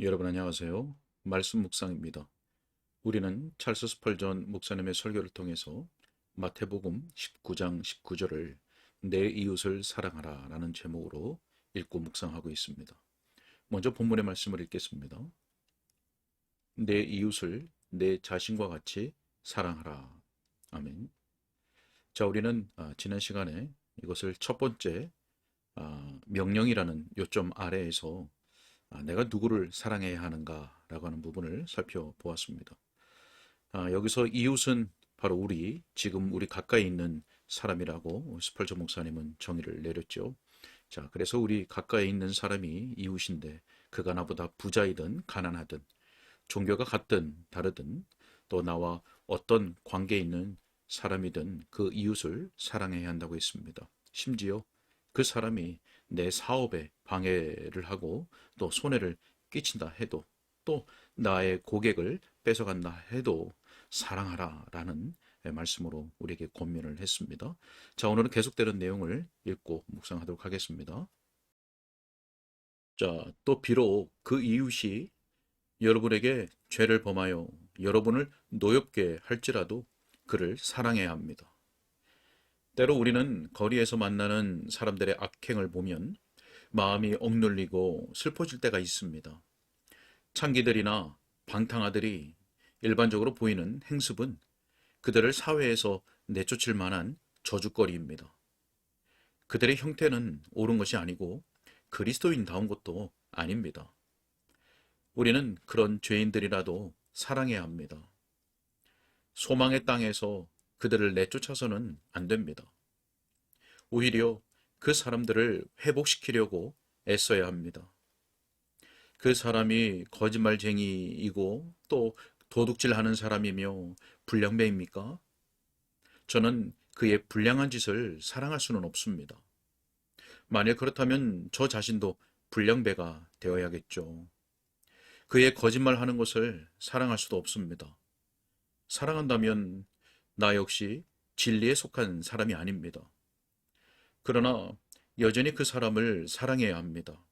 여러분 안녕하세요. 말씀 묵상입니다. 우리는 찰스 스펄전 목사님의 설교를 통해서 마태복음 19장 19절을 내 이웃을 사랑하라 라는 제목으로 읽고 묵상하고 있습니다. 먼저 본문의 말씀을 읽겠습니다. 내 이웃을 내 자신과 같이 사랑하라. 아멘. 자, 우리는 아, 지난 시간에 이것을 첫 번째 아, 명령이라는 요점 아래에서 아, 내가 누구를 사랑해야 하는가라고 하는 부분을 살펴보았습니다. 아, 여기서 이웃은 바로 우리, 지금 우리 가까이 있는 사람이라고 스펄저 목사님은 정의를 내렸죠. 자, 그래서 우리 가까이 있는 사람이 이웃인데 그가 나보다 부자이든 가난하든 종교가 같든 다르든 또 나와 어떤 관계에 있는 사람이든 그 이웃을 사랑해야 한다고 했습니다. 심지어 그 사람이 내 사업에 방해를 하고 또 손해를 끼친다 해도 또 나의 고객을 뺏어간다 해도 사랑하라 라는 말씀으로 우리에게 권면을 했습니다. 자, 오늘은 계속되는 내용을 읽고 묵상하도록 하겠습니다. 자, 또 비록 그 이웃이 여러분에게 죄를 범하여 여러분을 노엽게 할지라도 그를 사랑해야 합니다. 때로 우리는 거리에서 만나는 사람들의 악행을 보면 마음이 억눌리고 슬퍼질 때가 있습니다. 창기들이나 방탕아들이 일반적으로 보이는 행습은 그들을 사회에서 내쫓을 만한 저주거리입니다. 그들의 형태는 옳은 것이 아니고 그리스도인다운 것도 아닙니다. 우리는 그런 죄인들이라도 사랑해야 합니다. 소망의 땅에서 그들을 내쫓아서는 안 됩니다. 오히려 그 사람들을 회복시키려고 애써야 합니다. 그 사람이 거짓말쟁이이고 또 도둑질 하는 사람이며 불량배입니까? 저는 그의 불량한 짓을 사랑할 수는 없습니다. 만일 그렇다면 저 자신도 불량배가 되어야겠죠. 그의 거짓말 하는 것을 사랑할 수도 없습니다. 사랑한다면 나 역시 진리에 속한 사람이 아닙니다. 그러나 여전히 그 사람을 사랑해야 합니다.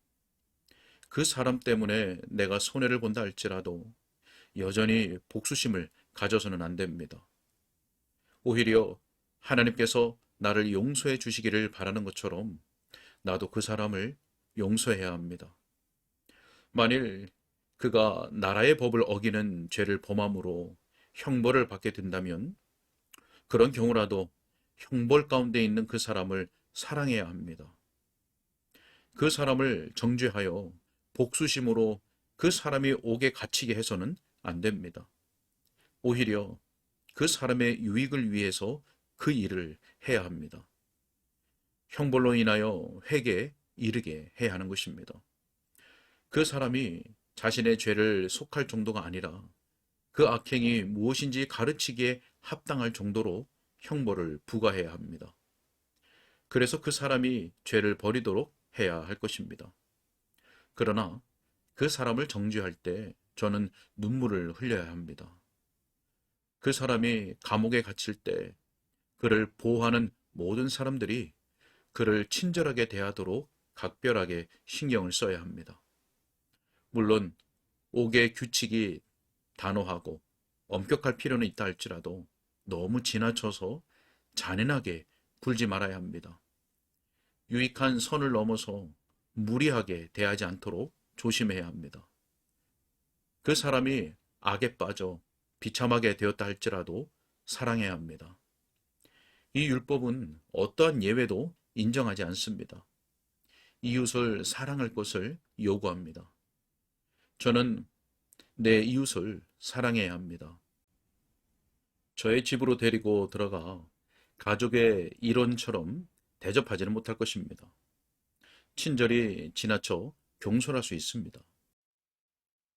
그 사람 때문에 내가 손해를 본다 할지라도 여전히 복수심을 가져서는 안 됩니다. 오히려 하나님께서 나를 용서해 주시기를 바라는 것처럼 나도 그 사람을 용서해야 합니다. 만일 그가 나라의 법을 어기는 죄를 범함으로 형벌을 받게 된다면 그런 경우라도 형벌 가운데 있는 그 사람을 사랑해야 합니다. 그 사람을 정죄하여 복수심으로 그 사람이 옥에 갇히게 해서는 안 됩니다. 오히려 그 사람의 유익을 위해서 그 일을 해야 합니다. 형벌로 인하여 회개에 이르게 해야 하는 것입니다. 그 사람이 자신의 죄를 속할 정도가 아니라 그 악행이 무엇인지 가르치기에 합당할 정도로 형벌을 부과해야 합니다. 그래서 그 사람이 죄를 버리도록 해야 할 것입니다. 그러나 그 사람을 정죄할 때 저는 눈물을 흘려야 합니다. 그 사람이 감옥에 갇힐 때 그를 보호하는 모든 사람들이 그를 친절하게 대하도록 각별하게 신경을 써야 합니다. 물론 옥의 규칙이 단호하고 엄격할 필요는 있다 할지라도 너무 지나쳐서 잔인하게 굴지 말아야 합니다. 유익한 선을 넘어서 무리하게 대하지 않도록 조심해야 합니다. 그 사람이 악에 빠져 비참하게 되었다 할지라도 사랑해야 합니다. 이 율법은 어떠한 예외도 인정하지 않습니다. 이웃을 사랑할 것을 요구합니다. 저는 내 이웃을 사랑해야 합니다. 저의 집으로 데리고 들어가 가족의 일원처럼 대접하지는 못할 것입니다. 친절이 지나쳐 경솔할 수 있습니다.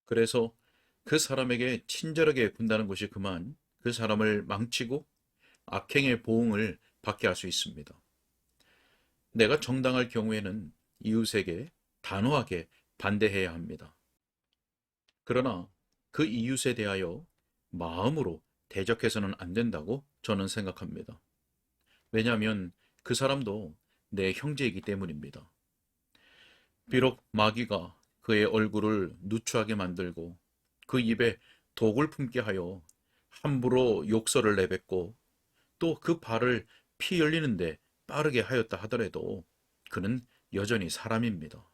그래서 그 사람에게 친절하게 군다는 것이 그만 그 사람을 망치고 악행의 보응을 받게 할 수 있습니다. 내가 정당할 경우에는 이웃에게 단호하게 반대해야 합니다. 그러나 그 이웃에 대하여 마음으로 대적해서는 안 된다고 저는 생각합니다. 왜냐하면 그 사람도 내 형제이기 때문입니다. 비록 마귀가 그의 얼굴을 누추하게 만들고 그 입에 독을 품게 하여 함부로 욕설을 내뱉고 또 그 발을 피 열리는데 빠르게 하였다 하더라도 그는 여전히 사람입니다.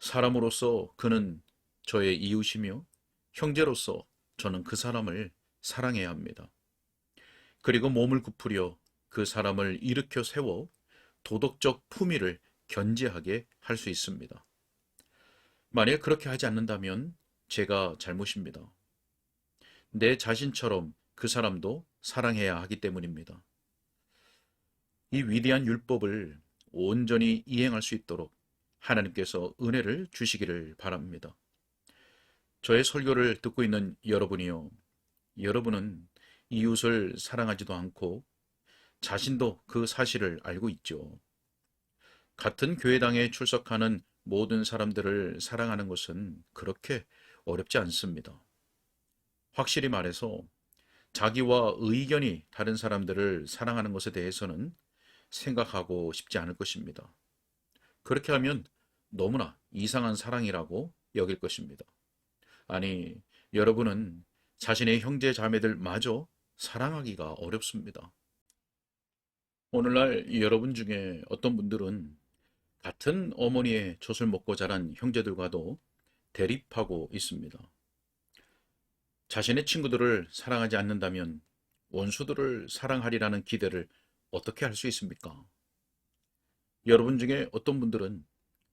사람으로서 그는 저의 이웃이며 형제로서 저는 그 사람을 사랑해야 합니다. 그리고 몸을 굽으려 그 사람을 일으켜 세워 도덕적 품위를 견지하게 할 수 있습니다. 만일 그렇게 하지 않는다면 제가 잘못입니다. 내 자신처럼 그 사람도 사랑해야 하기 때문입니다. 이 위대한 율법을 온전히 이행할 수 있도록 하나님께서 은혜를 주시기를 바랍니다. 저의 설교를 듣고 있는 여러분이요. 여러분은 이웃을 사랑하지도 않고 자신도 그 사실을 알고 있죠. 같은 교회당에 출석하는 모든 사람들을 사랑하는 것은 그렇게 어렵지 않습니다. 확실히 말해서 자기와 의견이 다른 사람들을 사랑하는 것에 대해서는 생각하고 싶지 않을 것입니다. 그렇게 하면 너무나 이상한 사랑이라고 여길 것입니다. 아니, 여러분은 자신의 형제 자매들 마저 사랑하기가 어렵습니다. 오늘날 여러분 중에 어떤 분들은 같은 어머니의 젖을 먹고 자란 형제들과도 대립하고 있습니다. 자신의 친구들을 사랑하지 않는다면 원수들을 사랑하리라는 기대를 어떻게 할 수 있습니까? 여러분 중에 어떤 분들은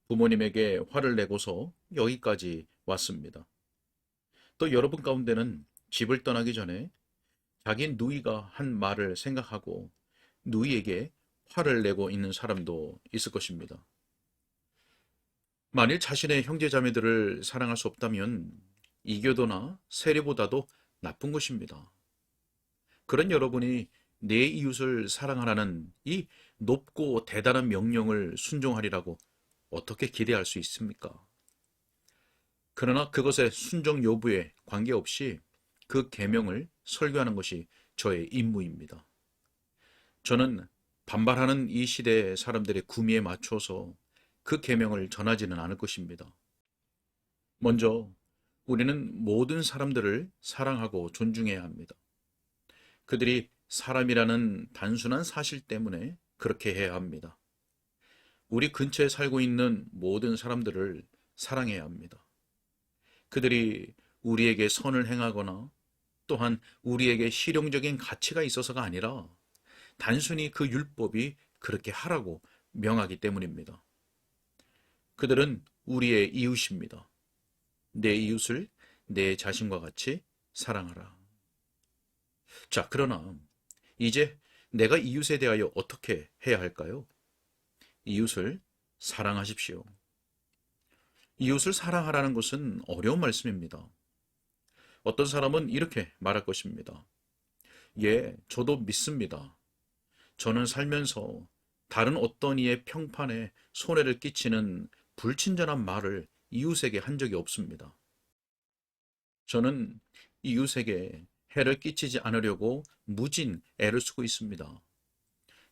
부모님에게 화를 내고서 여기까지 왔습니다. 또 여러분 가운데는 집을 떠나기 전에 자기 누이가 한 말을 생각하고 누이에게 화를 내고 있는 사람도 있을 것입니다. 만일 자신의 형제자매들을 사랑할 수 없다면 이교도나 세례보다도 나쁜 것입니다. 그런 여러분이 내 이웃을 사랑하라는 이 높고 대단한 명령을 순종하리라고 어떻게 기대할 수 있습니까? 그러나 그것의 순종 여부에 관계없이 그 계명을 설교하는 것이 저의 임무입니다. 저는 반발하는 이 시대의 사람들의 구미에 맞춰서 그 계명을 전하지는 않을 것입니다. 먼저 우리는 모든 사람들을 사랑하고 존중해야 합니다. 그들이 사람이라는 단순한 사실 때문에 그렇게 해야 합니다. 우리 근처에 살고 있는 모든 사람들을 사랑해야 합니다. 그들이 우리에게 선을 행하거나 또한 우리에게 실용적인 가치가 있어서가 아니라 단순히 그 율법이 그렇게 하라고 명하기 때문입니다. 그들은 우리의 이웃입니다. 내 이웃을 내 자신과 같이 사랑하라. 자, 그러나 이제 내가 이웃에 대하여 어떻게 해야 할까요? 이웃을 사랑하십시오. 이웃을 사랑하라는 것은 어려운 말씀입니다. 어떤 사람은 이렇게 말할 것입니다. 예, 저도 믿습니다. 저는 살면서 다른 어떤 이의 평판에 손해를 끼치는 불친절한 말을 이웃에게 한 적이 없습니다. 저는 이웃에게 해를 끼치지 않으려고 무진 애를 쓰고 있습니다.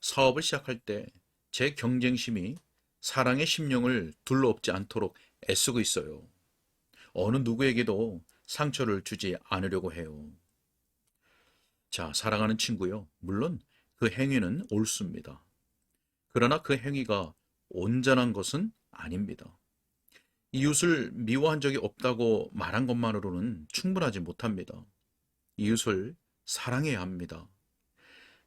사업을 시작할 때 제 경쟁심이 사랑의 심령을 둘러엎지 않도록 애쓰고 있어요. 어느 누구에게도 상처를 주지 않으려고 해요. 자, 사랑하는 친구요. 물론 그 행위는 옳습니다. 그러나 그 행위가 온전한 것은 아닙니다. 이웃을 미워한 적이 없다고 말한 것만으로는 충분하지 못합니다. 이웃을 사랑해야 합니다.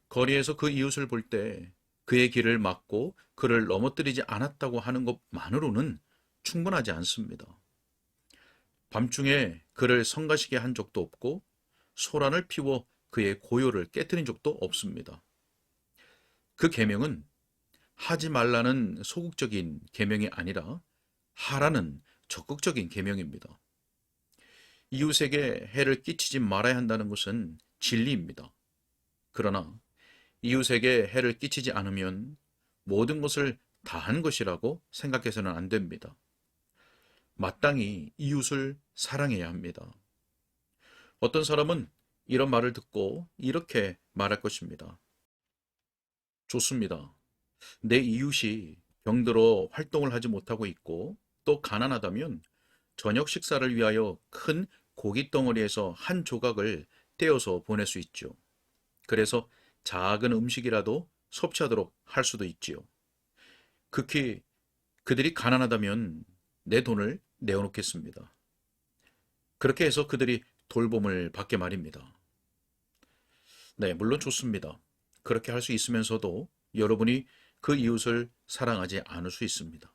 거리에서 그 이웃을 볼 때 그의 길을 막고 그를 넘어뜨리지 않았다고 하는 것만으로는 충분하지 않습니다. 밤중에 그를 성가시게 한 적도 없고 소란을 피워 그의 고요를 깨뜨린 적도 없습니다. 그 계명은 하지 말라는 소극적인 계명이 아니라 하라는 적극적인 계명입니다. 이웃에게 해를 끼치지 말아야 한다는 것은 진리입니다. 그러나 이웃에게 해를 끼치지 않으면 모든 것을 다 한 것이라고 생각해서는 안 됩니다. 마땅히 이웃을 사랑해야 합니다. 어떤 사람은 이런 말을 듣고 이렇게 말할 것입니다. 좋습니다. 내 이웃이 병들어 활동을 하지 못하고 있고 또 가난하다면 저녁 식사를 위하여 큰 고기 덩어리에서 한 조각을 떼어서 보낼 수 있죠. 그래서 작은 음식이라도 섭취하도록 할 수도 있지요. 극히 그들이 가난하다면 내 돈을 내어놓겠습니다. 그렇게 해서 그들이 돌봄을 받게 말입니다. 네, 물론 좋습니다. 그렇게 할 수 있으면서도 여러분이 그 이웃을 사랑하지 않을 수 있습니다.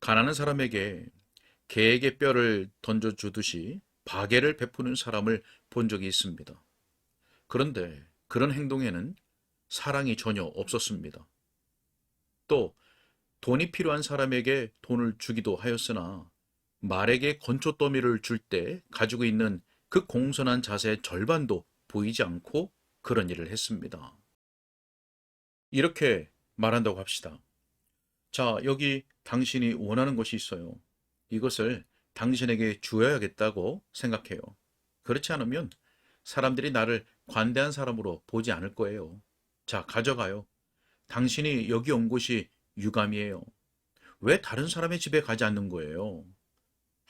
가난한 사람에게 개에게 뼈를 던져주듯이 바게를 베푸는 사람을 본 적이 있습니다. 그런데 그런 행동에는 사랑이 전혀 없었습니다. 또 돈이 필요한 사람에게 돈을 주기도 하였으나 말에게 건초 더미를 줄 때 가지고 있는 그 공손한 자세의 절반도 보이지 않고 그런 일을 했습니다. 이렇게 말한다고 합시다. 자, 여기 당신이 원하는 것이 있어요. 이것을 당신에게 주어야겠다고 생각해요. 그렇지 않으면 사람들이 나를 관대한 사람으로 보지 않을 거예요. 자, 가져가요. 당신이 여기 온 곳이 유감이에요. 왜 다른 사람의 집에 가지 않는 거예요?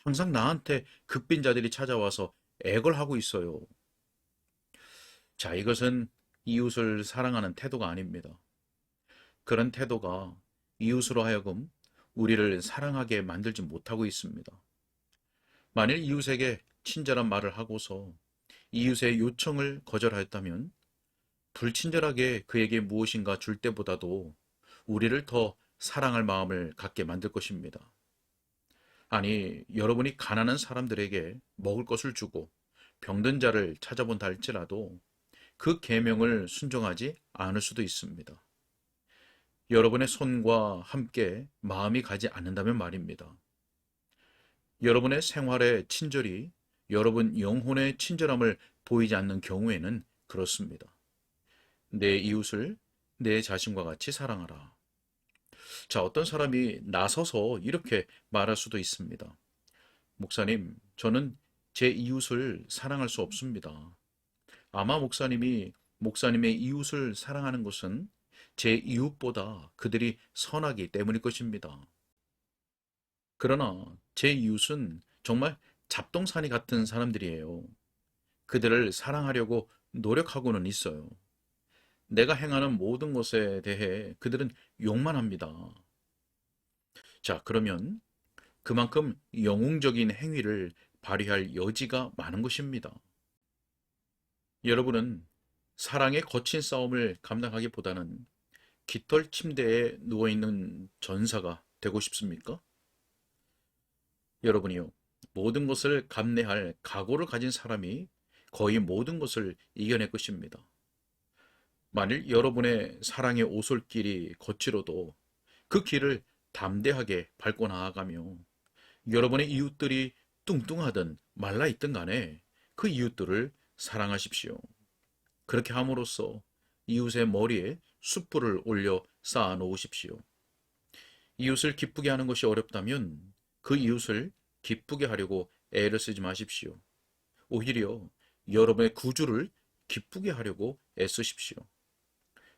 항상 나한테 극빈자들이 찾아와서 애걸 하고 있어요. 자, 이것은 이웃을 사랑하는 태도가 아닙니다. 그런 태도가 이웃으로 하여금 우리를 사랑하게 만들지 못하고 있습니다. 만일 이웃에게 친절한 말을 하고서 이웃의 요청을 거절하였다면 불친절하게 그에게 무엇인가 줄 때보다도 우리를 더 사랑할 마음을 갖게 만들 것입니다. 아니, 여러분이 가난한 사람들에게 먹을 것을 주고 병든 자를 찾아본다 할지라도 그 계명을 순종하지 않을 수도 있습니다. 여러분의 손과 함께 마음이 가지 않는다면 말입니다. 여러분의 생활의 친절이 여러분 영혼의 친절함을 보이지 않는 경우에는 그렇습니다. 내 이웃을 내 자신과 같이 사랑하라. 자, 어떤 사람이 나서서 이렇게 말할 수도 있습니다. 목사님, 저는 제 이웃을 사랑할 수 없습니다. 아마 목사님이 목사님의 이웃을 사랑하는 것은 제 이웃보다 그들이 선하기 때문일 것입니다. 그러나 제 이웃은 정말 잡동사니 같은 사람들이에요. 그들을 사랑하려고 노력하고는 있어요. 내가 행하는 모든 것에 대해 그들은 욕만 합니다. 자, 그러면 그만큼 영웅적인 행위를 발휘할 여지가 많은 것입니다. 여러분은 사랑의 거친 싸움을 감당하기보다는 깃털 침대에 누워있는 전사가 되고 싶습니까? 여러분이요, 모든 것을 감내할 각오를 가진 사람이 거의 모든 것을 이겨낼 것입니다. 만일 여러분의 사랑의 오솔길이 거칠어도 그 길을 담대하게 밟고 나아가며 여러분의 이웃들이 뚱뚱하든 말라있든 간에 그 이웃들을 사랑하십시오. 그렇게 함으로써 이웃의 머리에 숯불을 올려 쌓아 놓으십시오. 이웃을 기쁘게 하는 것이 어렵다면 그 이웃을 기쁘게 하려고 애를 쓰지 마십시오. 오히려 여러분의 구주를 기쁘게 하려고 애쓰십시오.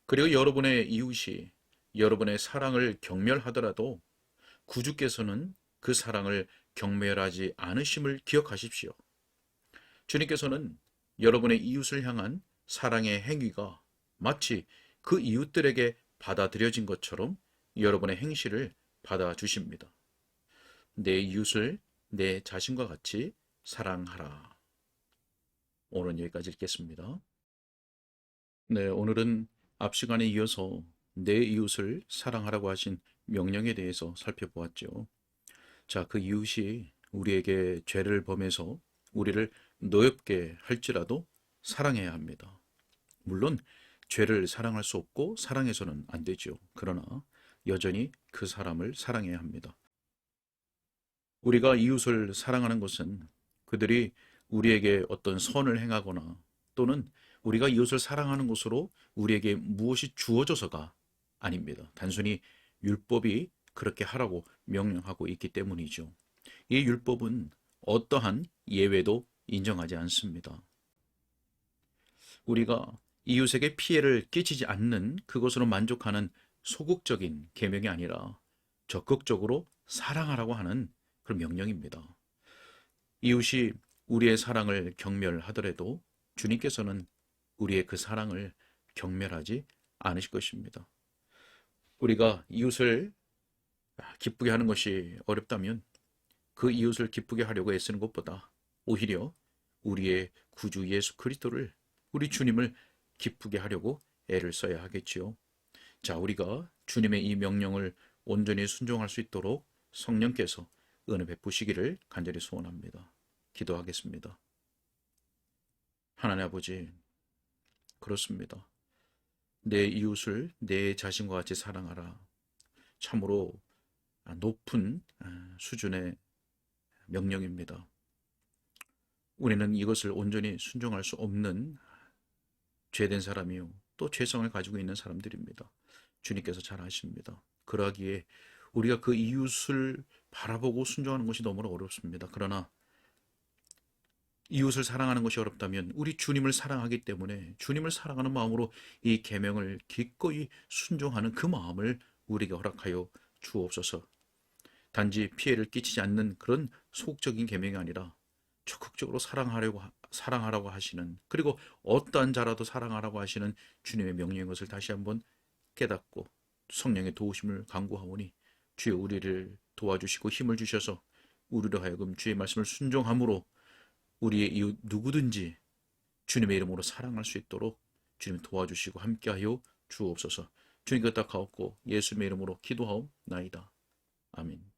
그리고 여러분의 이웃이 여러분의 사랑을 경멸하더라도 구주께서는 그 사랑을 경멸하지 않으심을 기억하십시오. 주님께서는 여러분의 이웃을 향한 사랑의 행위가 마치 그 이웃들에게 받아들여진 것처럼 여러분의 행실을 받아주십니다. 내 이웃을 내 자신과 같이 사랑하라. 오늘 여기까지 읽겠습니다. 네, 오늘은 앞 시간에 이어서 내 이웃을 사랑하라고 하신 명령에 대해서 살펴보았죠. 자, 그 이웃이 우리에게 죄를 범해서 우리를 노엽게 할지라도 사랑해야 합니다. 물론 죄를 사랑할 수 없고 사랑해서는 안 되죠. 그러나 여전히 그 사람을 사랑해야 합니다. 우리가 이웃을 사랑하는 것은 그들이 우리에게 어떤 선을 행하거나 또는 우리가 이웃을 사랑하는 것으로 우리에게 무엇이 주어져서가 아닙니다. 단순히 율법이 그렇게 하라고 명령하고 있기 때문이죠. 이 율법은 어떠한 예외도 인정하지 않습니다. 우리가 이웃에게 피해를 끼치지 않는 그것으로 만족하는 소극적인 계명이 아니라 적극적으로 사랑하라고 하는 그런 명령입니다. 이웃이 우리의 사랑을 경멸하더라도 주님께서는 우리의 그 사랑을 경멸하지 않으실 것입니다. 우리가 이웃을 기쁘게 하는 것이 어렵다면 그 이웃을 기쁘게 하려고 애쓰는 것보다 오히려 우리의 구주 예수 그리스도를 우리 주님을 기쁘게 하려고 애를 써야 하겠지요. 자, 우리가 주님의 이 명령을 온전히 순종할 수 있도록 성령께서 은혜 베푸시기를 간절히 소원합니다. 기도하겠습니다. 하나님 아버지, 그렇습니다. 내 이웃을 내 자신과 같이 사랑하라. 참으로 높은 수준의 명령입니다. 우리는 이것을 온전히 순종할 수 없는 죄된 사람이요. 또 죄성을 가지고 있는 사람들입니다. 주님께서 잘 아십니다. 그러기에 우리가 그 이웃을 바라보고 순종하는 것이 너무나 어렵습니다. 그러나 이웃을 사랑하는 것이 어렵다면 우리 주님을 사랑하기 때문에 주님을 사랑하는 마음으로 이 계명을 기꺼이 순종하는 그 마음을 우리에게 허락하여 주옵소서. 단지 피해를 끼치지 않는 그런 소극적인 계명이 아니라 적극적으로 사랑하려고 사랑하라고 하시는 그리고 어떠한 자라도 사랑하라고 하시는 주님의 명령인 것을 다시 한번 깨닫고 성령의 도우심을 간구하오니 주여 우리를 도와주시고 힘을 주셔서 우리로 하여금 주의 말씀을 순종함으로 우리의 이웃 누구든지 주님의 이름으로 사랑할 수 있도록 주님 도와주시고 함께하여 주옵소서. 주님 그딱 가옵고 예수님의 이름으로 기도하옵나이다. 아멘.